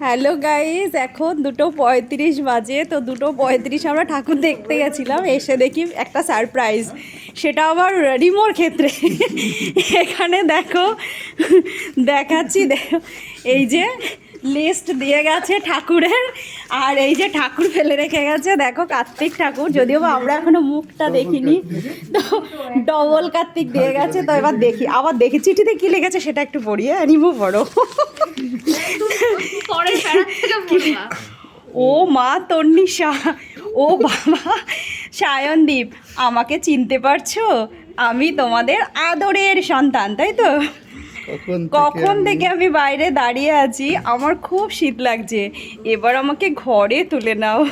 Hello guys এখন দুটো পঁয়ত্রিশ বাজে তো দুটো পঁয়ত্রিশ আমরা ঠাকুর দেখতে গেছিলাম এসে দেখি একটা সারপ্রাইজ সেটা আবার রিমোর ক্ষেত্রে। এখানে দেখো দেখাচ্ছি দেখো এই যে লিস্ট দিয়ে গেছে ঠাকুরের আর এই যে ঠাকুর ফেলে রেখে গেছে দেখো কার্তিক ঠাকুর যদিও বা আমরা এখনও মুখটা দেখিনি তো ডবল কার্তিক দিয়ে গেছে তো এবার দেখি আবার দেখি চিঠিতে কি লেগেছে সেটা একটু পড়িয়ে রিমু পড়ো ও মা তন্নিশা ও বাবা সায়নদীপ আমাকে চিনতে পারছ? আমি তোমাদের আদরের সন্তান তাই তো? কখন কখন থেকে আমি বাইরে দাঁড়িয়ে আছি? আমার খুব শীত লাগছে। এবার আমাকে ঘরে তুলে নাও।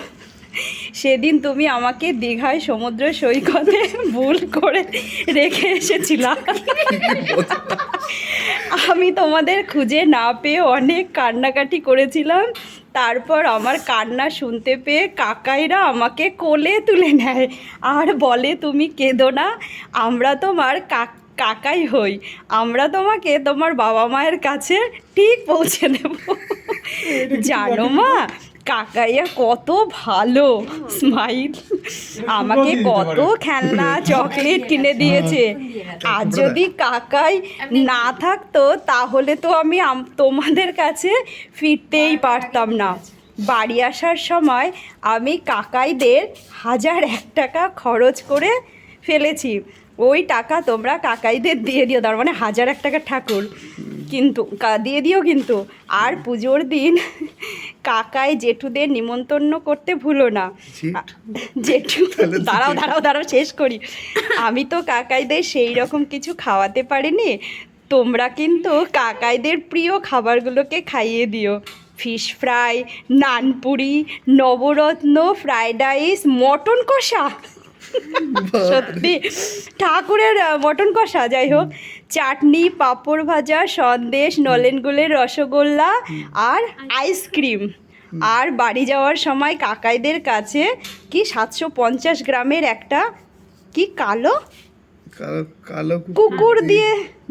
সেদিন তুমি আমাকে দীঘায় সমুদ্র সৈকতে ভুল করে রেখে এসেছিলাম আমি তোমাদের খুঁজে না পেয়ে অনেক কান্নাকাটি করেছিলাম। তারপর আমার কান্না শুনতে পেয়ে কাকাইরা আমাকে কোলে তুলে নেয়। আর বলে তুমি কেঁদো না আমরা তোমার কাক কাকাই হই। আমরা তোমাকে তোমার বাবা মায়ের কাছে ঠিক পৌঁছে দেব। জানো মা কাকাইয়া কত ভালো। স্মাইল। আমাকে কত খেলনা চকলেট কিনে দিয়েছে। আর যদি কাকাই না থাকতো তাহলে তো আমি তোমাদের কাছে ফিরতেই পারতাম না। বাড়ি আসার সময় আমি কাকাইদের হাজার এক টাকা খরচ করে ফেলেছি। ওই টাকা তোমরা কাকাইদের দিয়ে দিও তার মানে হাজার এক টাকা ঠাকুর। কিন্তু দিয়ে দিও কিন্তু। আর পুজোর দিন কাকাই জেঠুদের নিমন্তন্ন করতে ভুলো না। জেঠু দাঁড়াও দাঁড়াও দাঁড়াও শেষ করি। আমি তো কাকাইদের সেই রকম কিছু খাওয়াতে পারিনি। তোমরা কিন্তু কাকাইদের প্রিয় খাবারগুলোকে খাইয়ে দিও। ফিশ ফ্রাই নানপুরি নবরত্ন ফ্রাইড রাইস মটন কষা। সত্যি। ঠাকুরের মটন কষা যাই হোক। চাটনি পাঁপড় ভাজা সন্দেশ নলেন গুলের রসগোল্লা আর আইসক্রিম। আর বাড়ি যাওয়ার সময় কাকাইদের কাছে কি সাতশো পঞ্চাশ গ্রামের একটা কি কালো কালো কালো কুকুর দিয়ে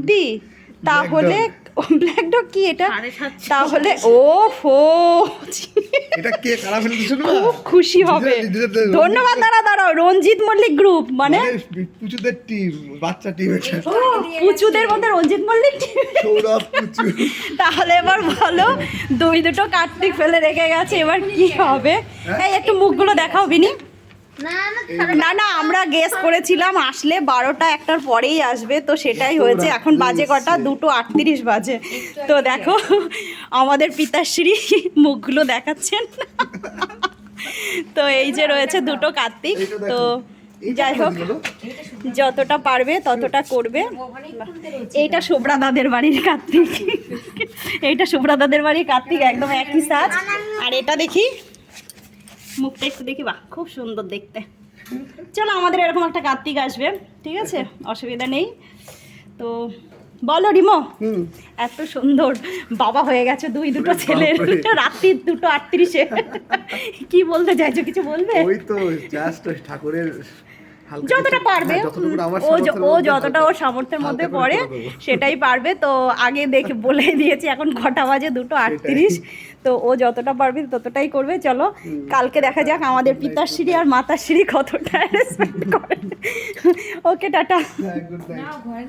দি তাহলে ব্ল্যাক ডগ কি এটা? তাহলে ও ফো এটা কে কারা ফেলে দিছিল না খুব খুশি হবে। ধন্যবাদ দাঁড়া দাঁড়াও। রঞ্জিত মল্লিক গ্রুপ মানে? পুচুদের টিম বাচ্চা টিম এটা। পুচুদের মধ্যে রঞ্জিত মল্লিক সৌরভ পুচু। তাহলে এবার বলো দুই দুটো কার্তিক ফেলে রেখে গেছে এবার কি হবে? এই একটু মুখগুলো দেখাও বিনি। না না আমরা গেস করেছিলাম আসলে বারোটা একটার পরেই আসবে তো সেটাই হয়েছে এখন বাজে কটা দুটো আটত্রিশ বাজে। তো দেখো আমাদের পিতাশ্রী মুখগুলো দেখাচ্ছেন। তো এই যে রয়েছে দুটো কার্তিক তো যাই হোক যতটা পারবে ততটা করবে। এইটা শুভ্রা দাদের বাড়ির কার্তিক। এইটা শুভ্রা দাদের বাড়ির কার্তিক একদম একই সাজ। আর এটা দেখি মুখটা একটু দেখি বাহ খুব সুন্দর দেখতে। চলো আমাদের এরকম একটা কার্তিক আসবে ঠিক আছে? অসুবিধা নেই। তো বলো রিমো এত সুন্দর বাবা হয়ে গেছে দুই দুটো ছেলে ছেলের। রাত্রি দুটো আটত্রিশে। কি বলতে চাইছো কিছু বলবে? ওই তো জাস্ট ঠাকুরের যতটা পারবে। হ্যাঁ, ও য- ও যতটা ওর সামর্থ্যের মধ্যে পড়ে সেটাই পারবে। তো আগে দেখে বলে দিয়েছি এখন ঘটা বাজে? দুটো আটত্রিশ। তো ও যতটা পারবে ততটাই করবে। চলো কালকে দেখা যাক আমাদের পিতার সিঁড়ি আর মাতার সিঁড়ি কতটা রেসপেক্ট করে। Okay ta-ta. হ্যাঁ.